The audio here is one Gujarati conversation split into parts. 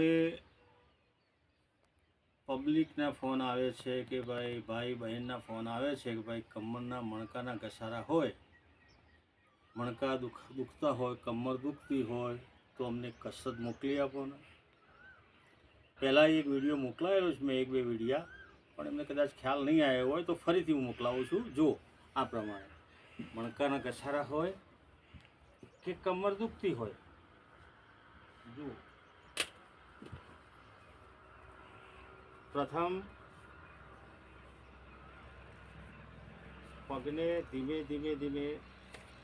હવે પબ્લિકના ફોન આવે છે કે ભાઈ ભાઈ બહેનના ફોન આવે છે કે ભાઈ કમરના મણકાના ઘસારા હોય, મણકા દુખ, દુખતા હોય, કમર દુખતી હોય, તો અમને કસરત મોકલી આપો ને પહેલાં એક વીડિયો મોકલાયેલો છે મેં, એક બે વિડીયા પણ એમને કદાચ ખ્યાલ નહીં આવ્યો હોય તો ફરીથી હું મોકલાવું છું. જો, આ પ્રમાણે. મણકાના ઘસારા હોય કે કમર દુખતી હોય. જુઓ પ્રથમ પગને ધીમે ધીમે ધીમે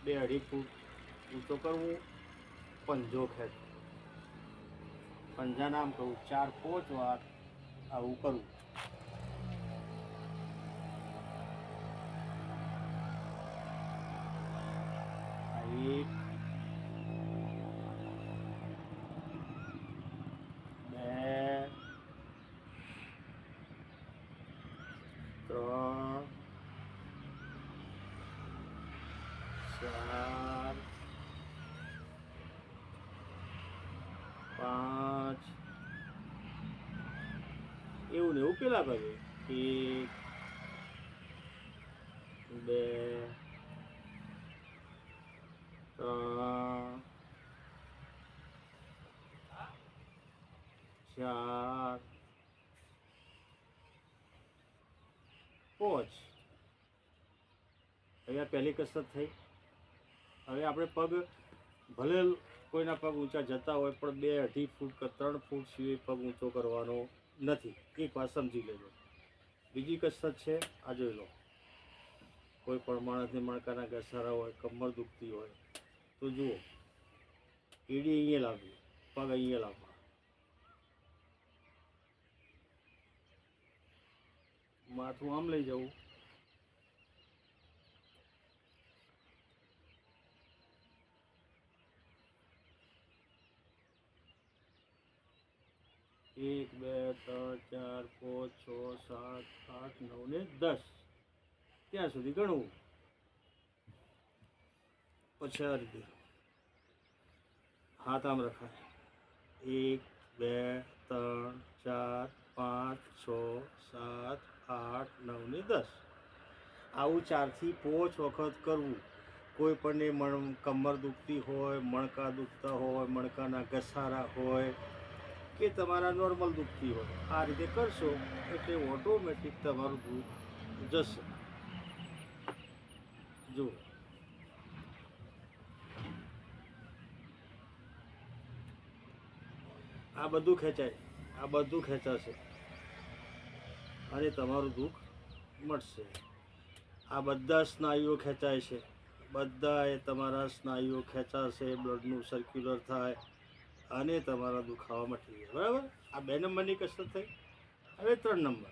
બે અઢી ફૂટ ઊંચો કરવું, પંજો ખેંચવો. પંજાના આમ કહું, ચાર, પાંચ વાર આવું કરવું આ એક બે ત્રણ ચાર પાંચ એવું ને એવું પેલા ભાગે એક બે, ત્રણ, ચાર, પાંચ. હવે આ પહેલી કસરત થઈ. હવે આપણે પગ, ભલે કોઈના પગ ઊંચા જતા હોય, પણ બે અઢી ફૂટ કે ત્રણ ફૂટ સિવાય પગ ઊંચો કરવાનો નથી. એક વાત સમજી લેજો. બીજી કસરત છે, આ જોઈ લો. કોઈ પણ માણસને મણકાના ઘસારા હોય, કમર દુખતી હોય, તો જુઓ. એડી અહીંયા લાવવી પગ અહીંયા લાવવા માથું આમ લઈ જવું. એક, બે ત્રણ ચાર, પાંચ, છ, સાત, આઠ, નવ ને દસ. ત્યાં સુધી ગણવું. પછી આ હાથ આમ રખાય. એક, બે, ત્રણ, ચાર, પાંચ, છ, સાત, આઠ, નવ ને દસ. આવું ચારથી પાંચ વખત કરવું. કોઈ પણને મણ, કમર દુખતી હોય, મણકા દુખતા હોય, મણકાના ઘસારા હોય કે તમારા નોર્મલ દુખતી હોય. આ રીતે કરશો એટલે ઓટોમેટિક તમારું દુઃખ જશે. જુઓ. આ બધું ખેંચાય. આ બધું ખેંચાશે. અને તમારું દુઃખ મળશે. આ બધા સ્નાયુઓ ખેંચાય છે. બધા એ તમારા સ્નાયુઓ ખેંચાશે. બ્લડનું સર્ક્યુલર થાય. અને તમારા દુખાવા મટી ગયા. બરાબર? આ બે નંબરની કસરત થઈ. હવે ત્રણ નંબર.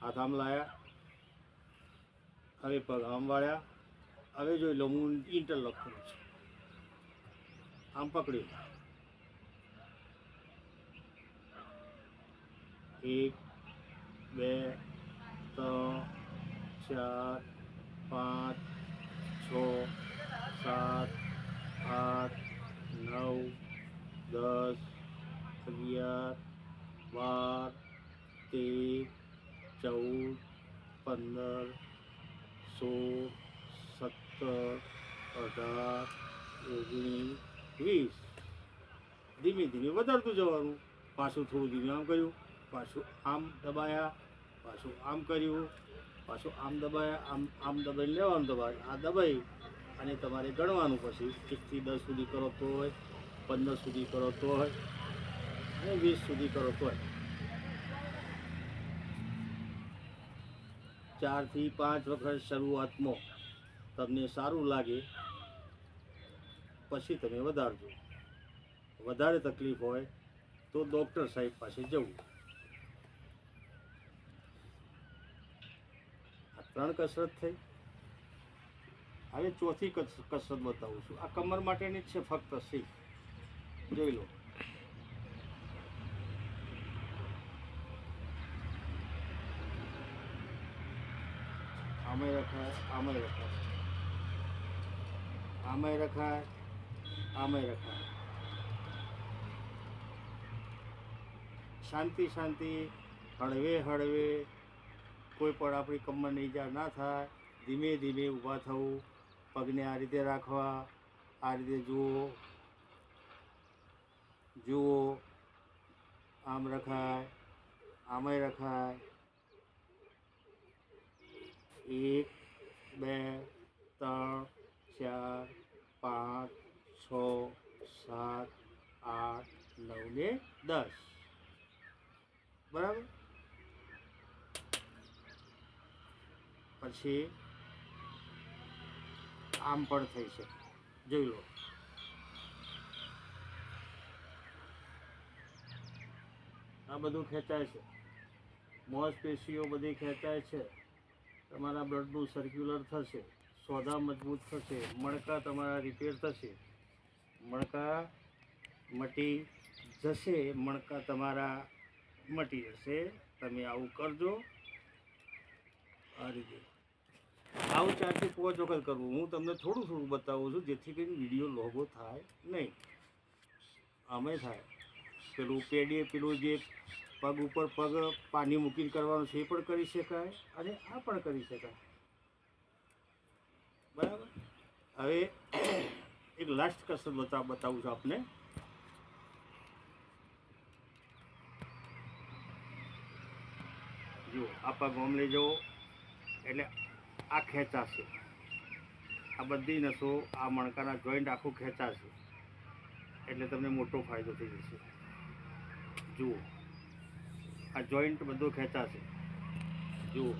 હાથ આમ લાયા. હવે પગ આમ વાળ્યા. હવે જોઈ લો, હું ઇન્ટરલોક કરું છું. આમ પકડ્યું એક, બે, ત્રણ, ચાર, પાંચ, છ, સાત આઠ, નવ, દસ, અગિયાર, બાર, તેર, ચૌદ, પંદર, સોળ, સત્તર, અઢાર, ઓગણીસ, વીસ. ધીમે ધીમે વધારતું જવાનું. પાછું થોડું ધીમે આમ કર્યું. પાછું આમ દબાયા. પાછું આમ કર્યું. પાછું આમ દબાયા. આમ આમ દબાઈને લેવાનું દબાય. આ દબાઈ અને તમારે ગણવાનું પછી એકથી દસ સુધી કરો તો હોય, પંદર સુધી કરો તો હોય, અને વીસ સુધી કરો તો હોય. ચારથી પાંચ વખત શરૂઆતમાં તમને સારું લાગે, પછી તમે વધારજો. વધારે તકલીફ હોય તો ડૉક્ટર સાહેબ પાસે જવું. આ ત્રણ કસરત થઈ. હવે ચોથી કસરત બતાવું છું. આ કમર માટેની જ છે ફક્ત સી જોઈ લો. આમાંય રખાય આમાંય રખાય. આમાંય રખાય આમાંય રખાય. શાંતિ શાંતિ, હળવે હળવે. કોઈ પણ આપણી કમરની ઈજા ના થાય, ધીમે ધીમે ઊભા થવું. પગને આ રીતે રાખવા, આ રીતે જુઓ. જુઓ. આમ રખાય, આમાંય રખાય. એક, બે, ત્રણ, ચાર, પાંચ, છ, સાત, આઠ, નવ ને દસ. બરાબર? પછી આમ પણ થઈ શકે જોઈ લો. આ બધું ખેંચાય છે. માંસપેશીઓ બધી ખેંચાય છે. તમારા બ્લડનું સર્ક્યુલર થશે. સોદા મજબૂત થશે. મણકા તમારા રિપેર થશે. મણકા મટી જશે. મણકા તમારા મટી જશે. તમે આવું કરજો. આ રીતે. આવું ચારથી પાંચ વખત કરવું. હું તમને થોડું થોડું બતાવું છું, જેથી કરીને વીડિયો લોગો થાય નહીં. અમે થાય. પેલું પેડીએ પેલું જે પગ ઉપર પગ પાણી મૂકીને કરવાનું છે એ પણ કરી શકાય અને આ પણ કરી શકાય. બરાબર? હવે એક લાસ્ટ કસરત બતા, બતાવું છું આપને. જુઓ આ પગ ઓમ લઈ જવો એટલે આ ખેંચાશે. આ બધી નસો આ મણકાના જોઈન્ટ આખું ખેંચાશે. એટલે તમને મોટો ફાયદો થઈ જશે. જુઓ. આ જોઈન્ટ બધું ખેંચાશે. જુઓ.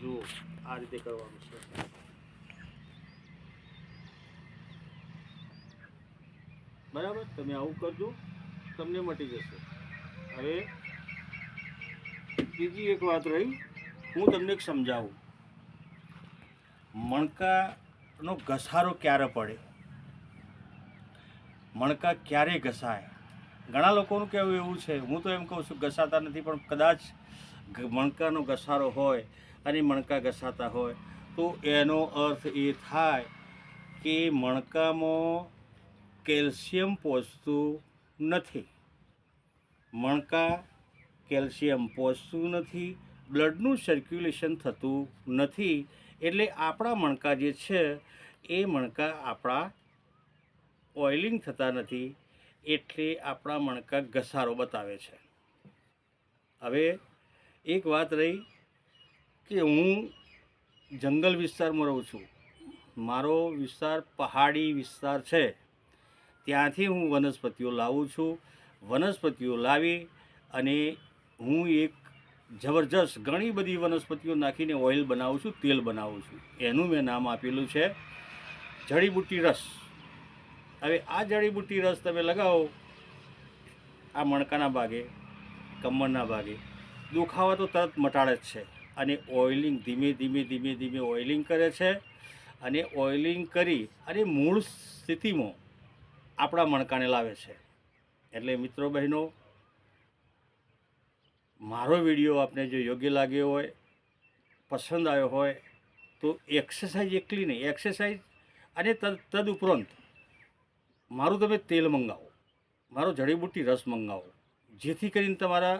જુઓ. આ રીતે કરવાનું છે. બરાબર? તમે આવું કરજો. તમને મટી જશે. હવે બીજી એક વાત રહી. હું તમને એક સમજાવું. મણકાનો ઘસારો ક્યારે પડે? મણકા ક્યારે ઘસાય? ઘણા લોકોનું કહેવું એવું છે. હું તો એમ કહું છું, ઘસાતા નથી, પણ કદાચ મણકાનો ઘસારો હોય અને મણકા ઘસાતા હોય, તો એનો અર્થ એ થાય કે મણકામાં કેલ્શિયમ પહોંચતું નથી. મણકા, કેલ્શિયમ પહોંચતું નથી, બ્લડનું સર્ક્યુલેશન થતું નથી, એટલે આપણા મણકા જે છે, એ મણકા આપણા ઓઇલિંગ થતા નથી, એટલે આપણા મણકા ઘસારો બતાવે છે. હવે એક વાત રહી કે હું જંગલ વિસ્તારમાં રહું છું. મારો વિસ્તાર પહાડી વિસ્તાર છે. ત્યાંથી હું વનસ્પતિઓ લાવું છું. વનસ્પતિઓ લાવી અને હું એક જબરજસ્ત ઘણી બધી વનસ્પતિઓ નાખીને ઓઇલ બનાવું છું, તેલ બનાવું છું. એનું મેં નામ આપેલું છે જડીબુટ્ટી રસ. હવે આ જડીબુટ્ટી રસ તમે લગાવો, આ મણકાના ભાગે, કમરના ભાગે, દુખાવા તો તરત મટાડે જ છે. અને ઓઇલિંગ ધીમે ધીમે ધીમે ધીમે ઓઇલિંગ કરે છે અને ઓઇલિંગ કરી અને મૂળ સ્થિતિમાં આપણા મણકાને લાવે છે. એટલે મિત્રો બહેનો, મારો વીડિયો આપને જો યોગ્ય લાગ્યો હોય, પસંદ આવ્યો હોય, તો એક્સરસાઇઝ એકલી નહીં એક્સરસાઇઝ અને તદ તદ ઉપરાંત મારું તમે તેલ મંગાવો, મારો જડીબુટ્ટી રસ મંગાવો, જેથી કરીને તમારા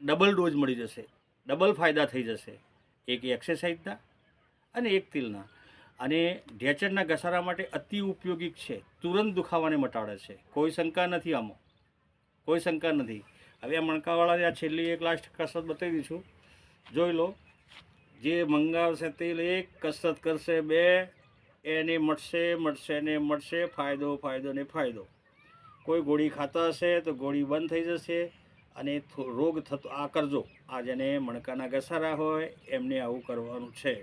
ડબલ ડોઝ મળી જશે ડબલ ફાયદા થઈ જશે, એક એક્સરસાઇઝના અને એક તેલના અને ઢેચરના ઘસારા માટે અતિ ઉપયોગી છે, તુરંત દુખાવાને મટાડે છે, કોઈ શંકા નથી આમાં. કોઈ શંકા નથી. હવે આ મણકાવાળાને આ છેલ્લી એક લાસ્ટ કસરત બતાવી છું જોઈ લો, જે મંગાવશે તે એક કસરત કરશે, બે એને મળશે મળશે ને મળશે, ફાયદો ફાયદો ને ફાયદો. કોઈ ગોળી ખાતા હશે તો ગોળી બંધ થઈ જશે અને રોગ થતો, આ કરજો. આ જેને મણકાના ઘસારા હોય, એમને આવું કરવાનું છે.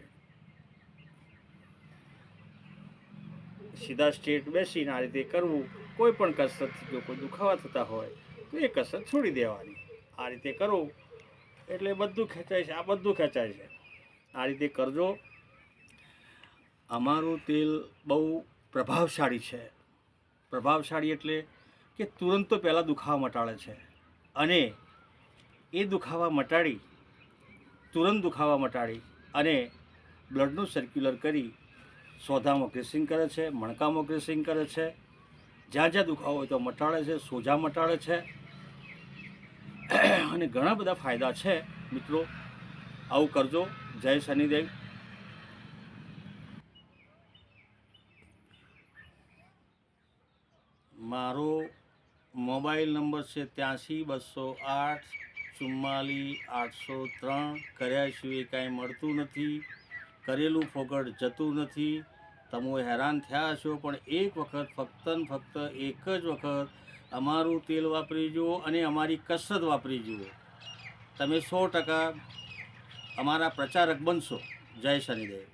સીધા સ્ટેટ બેસીને આ રીતે કરવું, કોઈ પણ કસરતથી જો કોઈ દુખાવા થતા હોય તો એ કસરત છોડી દેવાની. આ રીતે કરો. એટલે બધું ખેંચાય છે, આ બધું ખેંચાય છે. આ રીતે કરજો. અમારું તેલ બહુ પ્રભાવશાળી છે. પ્રભાવશાળી એટલે કે તુરંત તો પહેલાં દુખાવા મટાડે છે. અને એ દુખાવા મટાડી, તુરંત દુખાવા મટાડી અને બ્લડનું સર્ક્યુલર કરી સોધામાં ક્રેસિંગ કરે છે, મણકામાં ક્રેસિંગ કરે છે. જ્યાં જ્યાં દુખાવો હોય તો મટાડે છે સોજા મટાડે છે. અને ઘણા બધા ફાયદા છે, મિત્રો. આવું કરજો. જય શનિદેવ. મારો મોબાઈલ નંબર છે ત્યાંસી બસો આઠ ચુમ્માલીસ આઠસો ત્રણ. કર્યા સિવાય કાંઈ મળતું નથી. કરેલું ફોગટ જતું નથી. તમે હેરાન થયા છો પણ એક વખત ફક્ત ફક્ત એક જ વખત અમારું તેલ વાપરી જુઓ અને અમારી કસરત વાપરી જુઓ. તમે સો ટકા અમારા પ્રચારક બનશો. જય શનિદેવ.